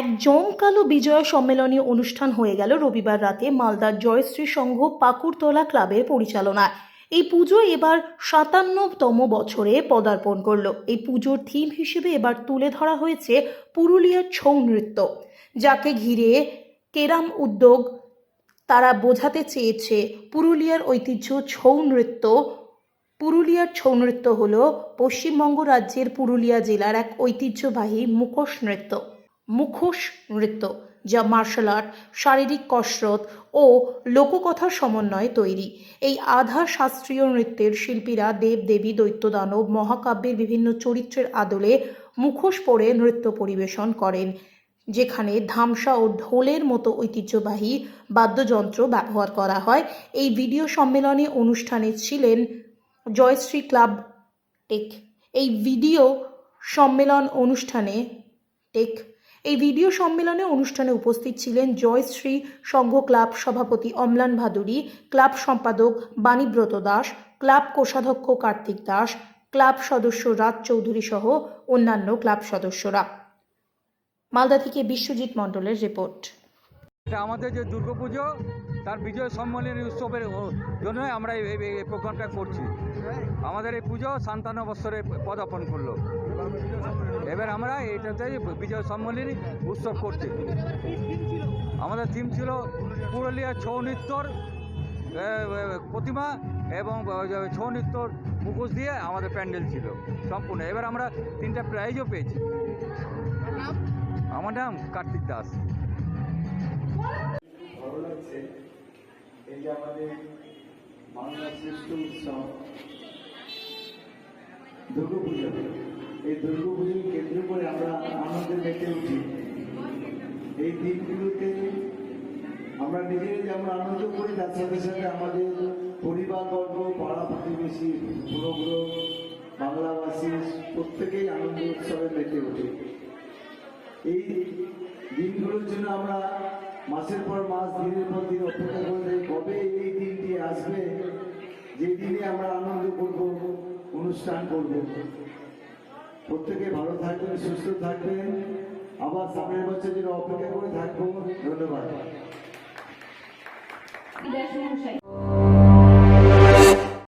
এক জমকালো বিজয় সম্মেলনী অনুষ্ঠান হয়ে গেল রবিবার রাতে মালদার জয়শ্রী সংঘ পাকুড়তলা ক্লাবের পরিচালনায়। এই পুজো এবার সাতান্নতম বছরে পদার্পণ করল। এই পুজোর থিম হিসেবে এবার তুলে ধরা হয়েছে পুরুলিয়ার ছৌ নৃত্য, যাকে ঘিরে কেরাম উদ্যোগ তারা বোঝাতে চেয়েছে। পুরুলিয়ার ঐতিহ্য ছৌ নৃত্য, পুরুলিয়ার ছৌ নৃত্য হল পশ্চিমবঙ্গ রাজ্যের পুরুলিয়া জেলার এক ঐতিহ্যবাহী মুখোশ নৃত্য। মুখোশ নৃত্য, যা মার্শাল আর্ট শারীরিক কসরত ও লোককথার সমন্বয়ে তৈরি। এই আধা শাস্ত্রীয় নৃত্যের শিল্পীরা দেব দেবী দৈত্যদানব, মহাকাব্যের বিভিন্ন চরিত্রের আদলে মুখোশ পরে নৃত্য পরিবেশন করেন, যেখানে ধামসা ও ঢোলের মতো ঐতিহ্যবাহী বাদ্যযন্ত্র ব্যবহার করা হয়। এই ভিডিও সম্মেলনে অনুষ্ঠানে ছিলেন জয়শ্রী ক্লাব টেক। এই ভিডিও সম্মেলন অনুষ্ঠানে টেক এই ভিডিও সম্মেলনে অনুষ্ঠানে উপস্থিত ছিলেন জয়শ্রী সংঘ ক্লাব সভাপতি অম্লান ভাদুরী, ক্লাব সম্পাদক বাণীব্রত দাস, ক্লাব কোষাধ্যক্ষ কার্তিক দাস, ক্লাব সদস্য রাজ চৌধুরী সহ অন্যান্য ক্লাব সদস্যরা। মালদা থেকে বিশ্বজিৎ মণ্ডলের রিপোর্ট। এটা আমাদের যে দুর্গাপুজো তার বিজয় সম্মেলনী উৎসবের জন্যই আমরা এই প্রোগ্রামটা করছি। আমাদের এই পুজো সান্তান্ন বৎসরে পদার্পণ করল। এবার আমরা এটাতে বিজয় সম্মেলনী উৎসব করছি। আমাদের থিম ছিল পুরুলিয়া ছৌ নৃত্যর প্রতিমা এবং ছৌ নৃত্যর মুখোশ দিয়ে আমাদের প্যান্ডেল ছিল সম্পূর্ণ। এবার আমরা তিনটা প্রাইজও পেয়েছি। আমার নাম কার্তিক দাস। যে আমাদের বাংলার শ্রেষ্ঠ উৎসব। দুর্গাপুজো। এই দুর্গাপুজোকে কেন্দ্র করে আমরা আনন্দে মেতে উঠি। এই দিনগুলোতে আমরা নিজেরাই যেমন আনন্দ করি, তার সাথে সাথে আমাদের পরিবারবর্গ, পাড়া প্রতিবেশী পুরোগ্র বাংলাভাষী প্রত্যেকেই আনন্দ উৎসবে মেতে ওঠে। এই দিনগুলোর জন্য আমরা মাসের পর মাস, দিনের পর দিন অপেক্ষা করে কবে এই দিনটি আসবে? যে দিনে আমরা আনন্দ করব, অনুষ্ঠান করব। প্রত্যেকে ভালো থাকবেন, সুস্থ থাকবেন। আবার সামনের বছর যেন অপেক্ষা করে থাকব। ধন্যবাদ।